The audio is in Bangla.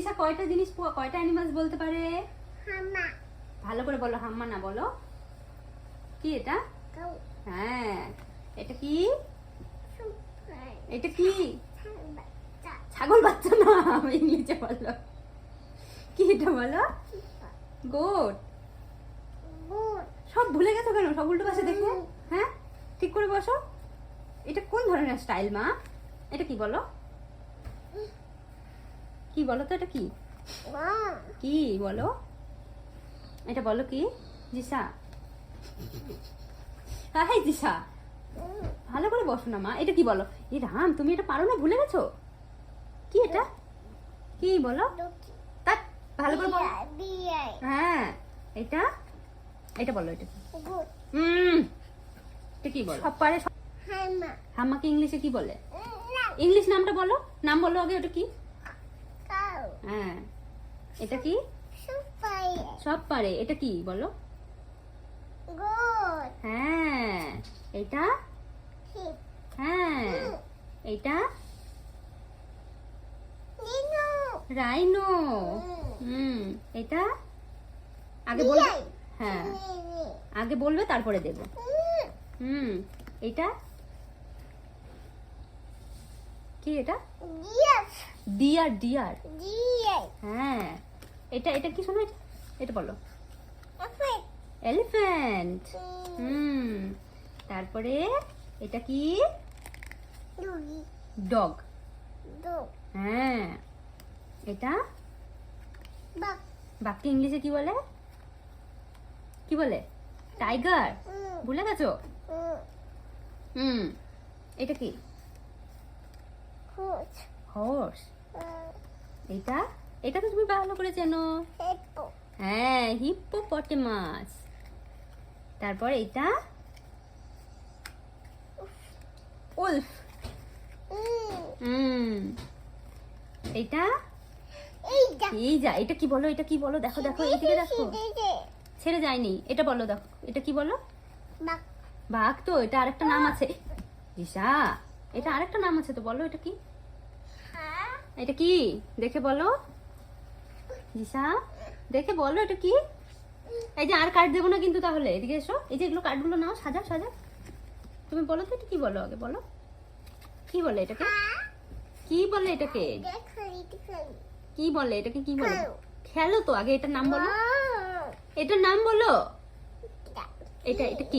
দিশা কয়টা জিনিস কয়টা অ্যানিমালস বলতে পারে? হামা ভালো করে বলো হাম্মা না বলো। কি এটা? হ্যাঁ। এটা কি? এটা কি? ছাগল বাচ্চা না ইংলিশে বলো। কি এটা বলো? গোট সব ভুলে গেছো কেন? সব উল্টো পাশে দেখে। হ্যাঁ? ঠিক করে বসো। এটা কোন ধরনের স্টাইল মা? এটা কি বলো? কি বলো তো এটা কি? কি বলো? এটা বলো কি? জিসা। হাই জিসা। ভালো করে বসো না মা। এটা কি বলো? এ রাম তুমি এটা পারো না ভুলে গেছো? কি এটা? কি বলো? তা ভালো করে হ্যাঁ এটা? এটা বলো এটা? হুম এটা কি বলো? সব পারে সব- হামা হাম্মাকে ইংলিশে কি বলে? ইংলিশ নামটা বলো। নাম বলো আগে ওটা কি? হ্যাঁ। এটা কি? সব পারে। এটা কি বলো? হ্যাঁ। এটা? হ্যাঁ। এটা? রাইনো। হুম। এটা? আগে বলবে? হ্যাঁ। আগে বলবে তারপরে দেবো। হুম। এটা? কি এটা? ডিয়ার ডিয়ার হ্যাঁ। এটা এটা কি শোনো এটা? বলো। এলিফ্যান্ট হুম। তারপরে এটা কি? ডগ হ্যাঁ। এটা? বাক বাক্য ইংলিশে কি বলে? কি বলে? টাইগার ভুলে গেছো? হুম। এটা কি? হর্স এটা? এটা তো তুমি ভালো করে চেনো। হ্যাঁ হিপ্পোপটেমাস তারপর এটা? উলফ। হুম। এটা? এইটা। এই যা এটা কি বলো? এটা কি বলো? দেখো দেখো এইদিকে দেখো। ছেড়ে। যায়নি। এটা বলো দেখো। এটা কি বলো? বাঘ। তো এটা আরেকটা নাম আছে। দিশা। এটা আরেকটা নাম আছে তো বলো এটা কি? হ্যাঁ। এটা কি? দেখে বলো। দিশা দেখে বলো এটা কি? এই যে আর কার্ড দেবো না কিন্তু তাহলে এদিকে এসো। এই যে এগুলো কার্ডগুলো নাও সাজা সাজা তুমি বলো তো এটা কি বলো আগে বলো। কি বলে এটাকে? কি বলে এটাকে? কি বলে এটাকে? কি বলে? খেলো। তো আগে এটার নাম বলো। এটার নাম বলো। এটা এটা কি?